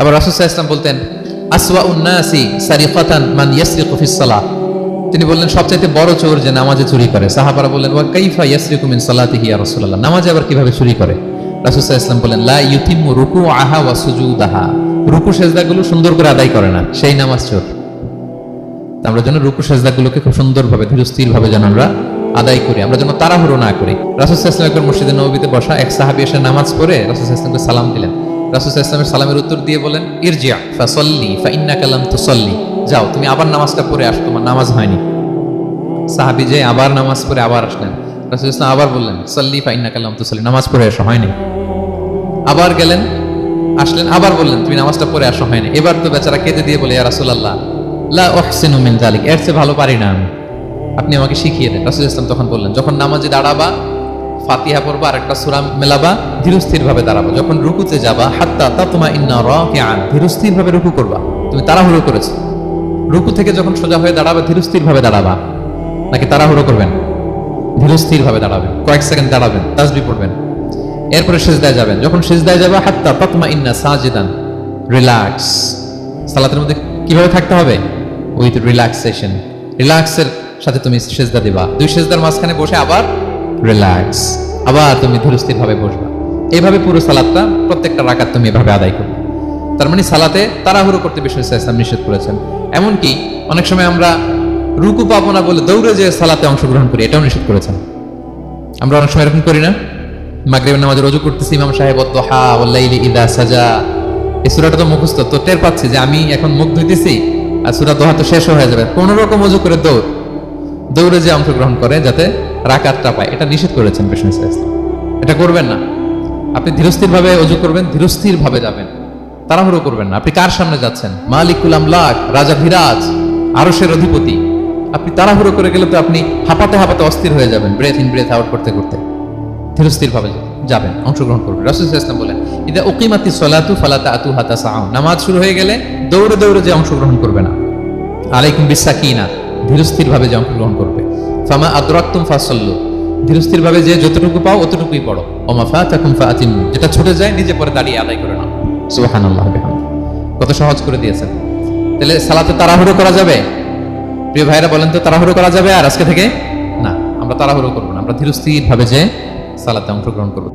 আবার রাসুসাহ ইসলাম বলতেন আসওয়া উন্নাসি সারিফাতান মান ইয়াসরিকু ফিস সালাহ। তিনি বললেন, সবচাইতে বড় চোর যে নামাজে চুরি করে। সাহাবারা বললেন, ওয়া কাইফা ইয়াসরিকু মিন সালাতিহি ইয়া রাসূলুল্লাহ? নামাজে আবার কীভাবে চুরি করে? রাসূলুল্লাহ ইসলাম বললেন, লা ইউতিম্মু রুকুআহা ওয়া সুজুদাহা। রুকু সেজদাগুলো সুন্দর করে আদায় করে না, সেই নামাজ চোর। আমরা যেন রুকু সেজদাগুলোকে খুব সুন্দরভাবে ধীরস্থির ভাবে যেন আমরা আদায় করি, আমরা যেন তাড়াহুড়ো না করি। রাসুল ইসলাম একবার মসজিদে নবীতে বসা এক সাহাবি এসে নামাজ পড়ে, রাসুল ইসলামকে সালাম দিলেন। রাসুল ইসলামের সালামের উত্তর দিয়ে বলেন ইরজিয়া ফাসল্লি ফা ইন্না কালাম তুসল্লি। যাও, তুমি আবার নামাজটা পড়ে আসো, তোমার নামাজ হয়নি। সাহাবি যে আবার নামাজ পড়ে আবার আসলেন। রাসুল ইসলাম আবার বললেন, সল্লি ফা ইন্না কালাম তুসল্লি। নামাজ পড়ে আসো, হয়নি। আবার গেলেন, আসলেন, আবার বললেন, তুমি নামাজটা পড়ে আসো, হয়নি। এবার তো বেচারা কেঁদে দিয়ে বলে রাসূলুল্লাহ, লা উহসিনু মিন যালিক, এর চেয়ে ভালো পারি না আমি। আপনি আমাকে শিখিয়ে দেন। রাসূল ইসলাম তখন বললেন, যখন নামাজে দাঁড়াবা ফাতিহা পড়বা আর একটা সূরা মেলাবা ধীরস্থির ভাবে দাঁড়াবা। যখন রুকুতে যাবা, হাত্তা তাতমা ইন্না রাকিআন ধীরস্থির ভাবে রুকু করবা। তুমি তাড়াহুড়ো করেছ। রুকু থেকে যখন সোজা হয়ে দাঁড়াবা ধীরস্থির ভাবে দাঁড়াবা। নাকি তাড়াহুড়ো করবেন? ধীরস্থির ভাবে দাঁড়াবেন। কয়েক সেকেন্ড দাঁড়াবেন তাসবি পড়বেন। এরপরে সেজদায় যাবেন। যখন সেজদায় যাবে, হাত্তা তাতমা ইন্না সাজিদান, রিল্যাক্স। সালাতের মধ্যে কীভাবে থাকতে হবে? With relaxation. রিল্যাক্সের সাথে তুমি সেজদা দিবা। দুই সেজদার মাঝখানে বসে আবার রিল্যাক্স আবার তুমি ধীরস্থির ভাবে বসবা। এইভাবে পুরো সালাদটা প্রত্যেকটা রাকাত তুমি এভাবে আদায় করবে। তার মানে সালাতে তাড়াহুড়ো করতে ইসলাম নিষেধ করেছেন। এমনকি অনেক সময় আমরা রুকু পাবো না বলে দৌড়ে যে সালাতে অংশগ্রহণ করি, এটাও নিষেধ করেছেন। আমরা অনেক সময় এরকম করি না? মাগরিবের নামাজে রজু করতেছি, ইমাম সাহেব ওয়াল্লাইলি ইদা সাজা। এই সুরাটা তো মুখস্থ, তো টের পাচ্ছি যে আমি এখন মুখ ধুইতেছি আর সূরা দোহা তো শেষ হয়ে যাবে। কোন রকম অজু করে দৌড়। দৌড়ে যে অংশগ্রহণ করে যাতে রাকাতটা পায়। এটা নিষেধ করেছেন পেশন এটা করবেন না। আপনি ধীরস্থির ভাবে অজু করবেন ধীরস্থির ভাবে যাবেন। তাড়াহুড়ো করবেন না। আপনি কার সামনে যাচ্ছেন? মালিকুল আমলাক, রাজা ধীরাজ আরশের অধিপতি। আপনি তাড়াহুড়ো করে গেলে তো আপনি হাঁপাতে হাঁপাতে অস্থির হয়ে যাবেন ব্রেথ ইন ব্রেথ আউট করতে করতে। ধীরস্থির ভাবে যাবেন, অংশগ্রহণ করবেন। রাসুল ইসলাম বলেন, ইদা উকিমাতি সলাতু ফালাতা আতু হাতা সাউ নামাজ শুরু হয়ে গেলে দৌড়ে দৌড়ে যে অংশগ্রহণ করবে না। আলাইকুম বিসাকিনা ধীরস্থির ভাবে যে অংশগ্রহণ করবে। ফামা আদরাক্তুম ফাসল্লু। ধীরস্থির ভাবে যে যতটুকু পাও অতটুকুই পড়ো। অমাফা ফাতাকুম ফাতিমু যেটা ছুটে যায়, নিজে পরে দাঁড়িয়ে আদায় করে নাও। সুবহানাল্লাহ কত সহজ করে দিয়েছেন। তাহলে সালাতে তাড়াহুড়ো করা যাবে? প্রিয় ভাইরা বলেন তো তাড়াহুড়ো করা যাবে আর আজকে থেকে? না, আমরা তাড়াহুড়ো করব না। আমরা ধীরস্থির ভাবে যে সালাতে অংশগ্রহণ করব।